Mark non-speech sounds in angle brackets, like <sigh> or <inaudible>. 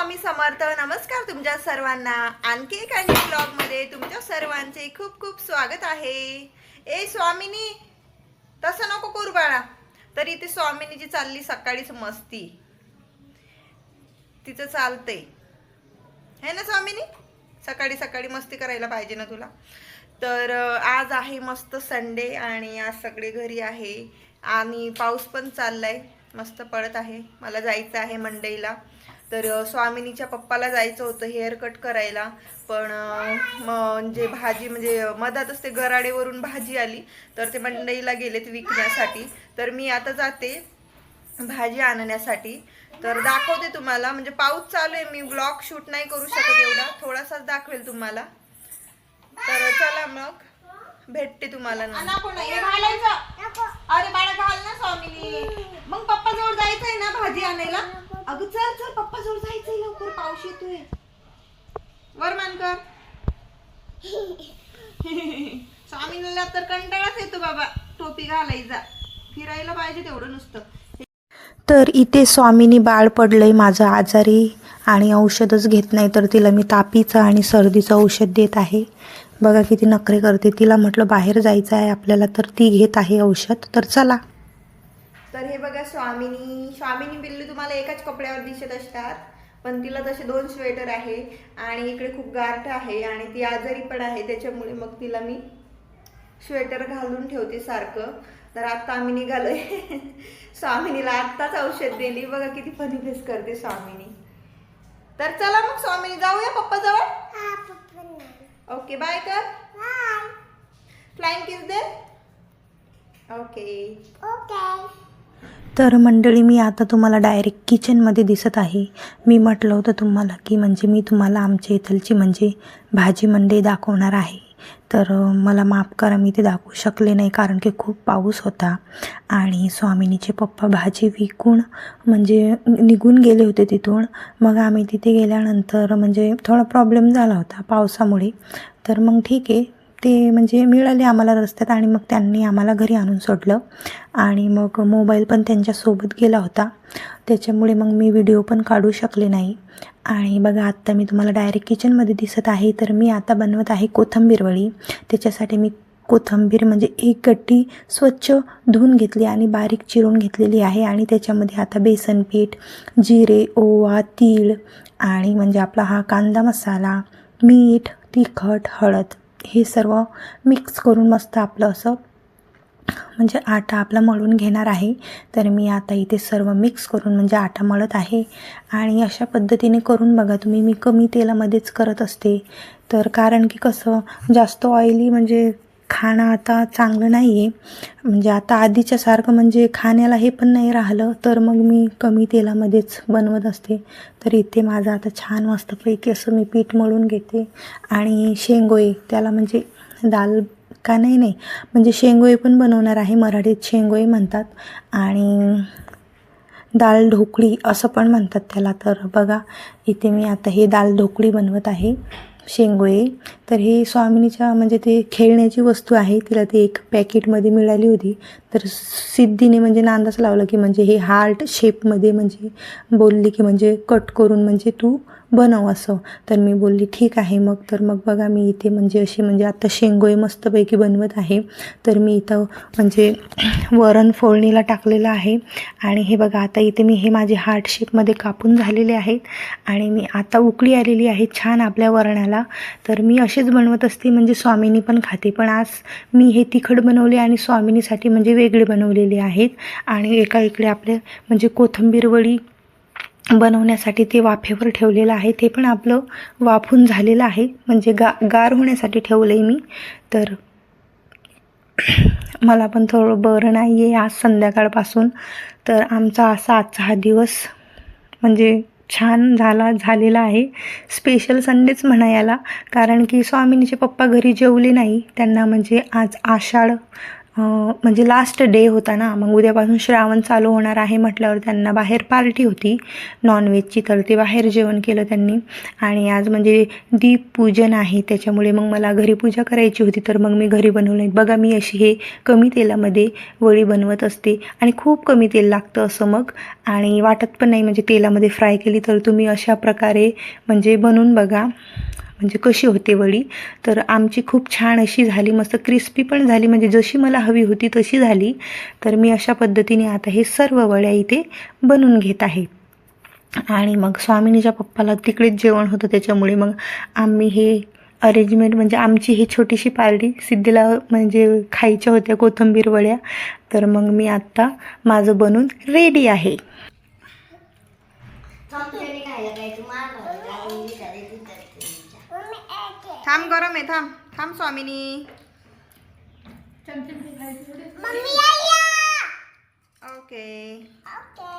स्वामी समर्थ नमस्कार तुमच्या सर्वांना. आणखी एक आणि ब्लॉगमध्ये तुमच्या सर्वांचे खूप खूप स्वागत आहे. ए स्वामिनी तसं नको करू बाळा. तर इथे स्वामिनीची चालली सकाळीच मस्ती. तिचं चालते है ना स्वामिनी? सकाळी सकाळी मस्ती करायला पाहिजे ना तुला. तर आज आहे मस्त संडे आणि आज सगळे घरी आहे. आणि पाऊस पण चाललाय. मस्त पडत आहे. मला जायचं आहे मंडईला तर स्वामिनीच्या पप्पाला जायचं होतं हेअर कट करायला. पण म्हणजे भाजी म्हणजे मधातच ते गराडेवरून भाजी आली तर ते मंडईला गेलेत विकण्यासाठी. तर मी आता जाते भाजी आणण्यासाठी. तर दाखवते तुम्हाला म्हणजे पाऊस चालू आहे मी ब्लॉग शूट नाही करू शकत एवढा. थोडासाच दाखवेल तुम्हाला. तर चला मग. भेटते तुम्हाला नको नाही हे घालायचं. अरे बाळा घाल ना स्वामिनी. मग पप्पा जवळ जायचंय ना भाजी आणायला? अगं चल चल पप्पा जवळ जायचंय लवकर पाऊस येतोय. वर मान कर. स्वामीला तर कंटाळाच येतो बाबा टोपी घालायचा फिरायला पाहिजे तेवढं नुसतं. तर इथे स्वामीनी बाळ पडलंय माझं आजारी आणि औषधच घेत नाही तर तिला मी तापीचं आणि सर्दीचं औषध देत आहे. बघा किती नखरे करते. तिला म्हटलं बाहेर जायचं आहे आपल्याला तर ती घेत आहे औषध तर चला. तर हे बघा स्वामिनी. स्वामिनी बिल्लू तुम्हाला एकाच कपड्यावर दिसत असतात पण तिला तसे दोन स्वेटर आहे आणि इकडे खूप गारठ आहे आणि ती आजारी पण आहे त्याच्यामुळे मग तिला मी स्वेटर घालून ठेवते सारखं. तर आता आम्ही निघालोय. <laughs> स्वामिनीला आत्ताच औषध दिली. बघा किती फनी फेस करते स्वामिनी. तर चला मग स्वामिनी जाऊया ओके बाय कर फ्लाइंग किस दे. ओके तर मंडळी मी आता तुम्हाला डायरेक्ट किचनमध्ये दिसत आहे. मी म्हटलं होतं तुम्हाला की म्हणजे मी तुम्हाला आमच्या इथलची म्हणजे भाजी मंडई दाखवणार आहे. तर मला माफ करा मी ते दाखवू शकले नाही कारण की खूप पाऊस होता आणि स्वामिनीचे पप्पा भाजी विकून म्हणजे निघून गेले होते तिथून. मग आम्ही तिथे गेल्यानंतर म्हणजे थोडा प्रॉब्लेम झाला होता पावसामुळे. तर मग ठीक आहे ते म्हणजे मिळाले आम्हाला रस्त्यात आणि मग त्यांनी आम्हाला घरी आणून सोडलं. आणि मग मोबाईल पण त्यांच्यासोबत गेला होता. त्याच्यामुळे मग मी व्हिडिओ पण काढू शकले नाही. आणि बघा आत्ता मी तुम्हाला डायरेक्ट किचनमध्ये दिसत आहे. तर मी आता बनवत आहे कोथंबीरवळी त्याच्यासाठी मी कोथिंबीर म्हणजे एक गट्टी स्वच्छ धुवून घेतली आणि बारीक चिरून घेतलेली आहे. आणि त्याच्यामध्ये आता बेसन पीठ जिरे ओवा तीळ आणि म्हणजे आपला हा कांदा मसाला मीठ तिखट हळद हे सर्व मिक्स करून मस्त आपलं असं म्हणजे आटा आपला मळून घेणार आहे. तर मी आता इथे सर्व मिक्स करून म्हणजे आटा मळत आहे. आणि अशा पद्धतीने करून बघा तुम्ही. मी कमी तेलामध्येच करत असते. तर कारण की कसं जास्त ऑइली म्हणजे खाणं आता चांगलं नाही आहे म्हणजे आता आधीच्या सारखं म्हणजे खाण्याला हे पण नाही राहिलं तर मग मी कमी तेलामध्येच बनवत असते. तर इथे माझं आता छान मस्तपैकी असं मी पीठ मळून घेते. आणि शेंगोळे त्याला म्हणजे दाल का नाही नाही. म्हणजे शेंगोळे पण बनवणार आहे मराठीत शेंगोळे म्हणतात. आणि दाल ढोकळी असं पण म्हणतात त्याला. तर बघा इथे मी आता हे दाल ढोकळी बनवत आहे शेंगोळे. तर हे स्वामिनीच्या म्हणजे ते खेळण्याची वस्तू आहे तिला ते एक पॅकेटमध्ये मिळाली होती. तर सिद्धीने म्हणजे नांदाच लावलं की म्हणजे हे हार्ट शेपमध्ये म्हणजे बोलली की म्हणजे कट करून म्हणजे तू बनव असं. तर मी बोलली ठीक आहे मग तर मग बघा मी इथे म्हणजे अशी म्हणजे आत्ता शेंगोळे मस्तपैकी बनवत आहे. तर मी इथं म्हणजे वरण फोडणीला टाकलेलं आहे. आणि हे बघा आता इथे मी हे माझे हार्ट शेपमध्ये कापून झालेले आहेत. आणि मी आता उकळी आलेली आहे छान आपल्या वरणाला. तर मी असेच बनवत असते म्हणजे स्वामिनी पण खाते. पण आज मी हे तिखट बनवले आणि स्वामिनीसाठी म्हणजे वेगळे बनवलेले आहेत. आणि एका इकडे आपले म्हणजे कोथंबीर वडी बनवण्यासाठी ते वाफेवर ठेवलेलं आहे. ते पण आपलं वाफून झालेलं आहे. म्हणजे गा गार होण्यासाठी ठेवलं आहे मी. तर मला पण थोडं बरं नाही आहे आज संध्याकाळपासून. तर आमचा असा आजचा हा दिवस म्हणजे छान झाला झालेला आहे. स्पेशल संडेच म्हणा याला कारण की स्वामिनीचे पप्पा घरी जेवले नाही. त्यांना म्हणजे आज आषाढ म्हणजे लास्ट डे होता ना मग उद्यापासून श्रावण चालू होणार आहे म्हटल्यावर त्यांना बाहेर पार्टी होती. नॉनव्हेजची तर ते बाहेर जेवण केलं त्यांनी. आणि आज म्हणजे दीपपूजन आहे त्याच्यामुळे मग मला घरी पूजा करायची होती तर मग मी घरी बनवलं. बघा मी अशी हे कमी तेलामध्ये वडी बनवत असते. आणि खूप कमी तेल लागतं असं मग. आणि वाटत पण नाही म्हणजे तेलामध्ये फ्राय केली तर तुम्ही अशा प्रकारे म्हणजे बनवून बघा. म्हणजे कशी होते वडी? तर आमची खूप छान अशी झाली मस्त क्रिस्पी पण झाली. म्हणजे जशी मला हवी होती तशी झाली. तर मी अशा पद्धतीने आता हे सर्व वड्या इथे बनवून घेत आहे. आणि मग स्वामिनीच्या पप्पाला तिकडेच जेवण होतं. त्याच्यामुळे मग आम्ही हे अरेंजमेंट म्हणजे आमची ही छोटीशी पार्टी सिद्धीला म्हणजे खायच्या होत्या कोथंबीर वड्या. तर मग मी आत्ता माझं बनून रेडी आहे. थांब गरम आहे थांब. थांब स्वामिनी. मम्मी आया ओके ओके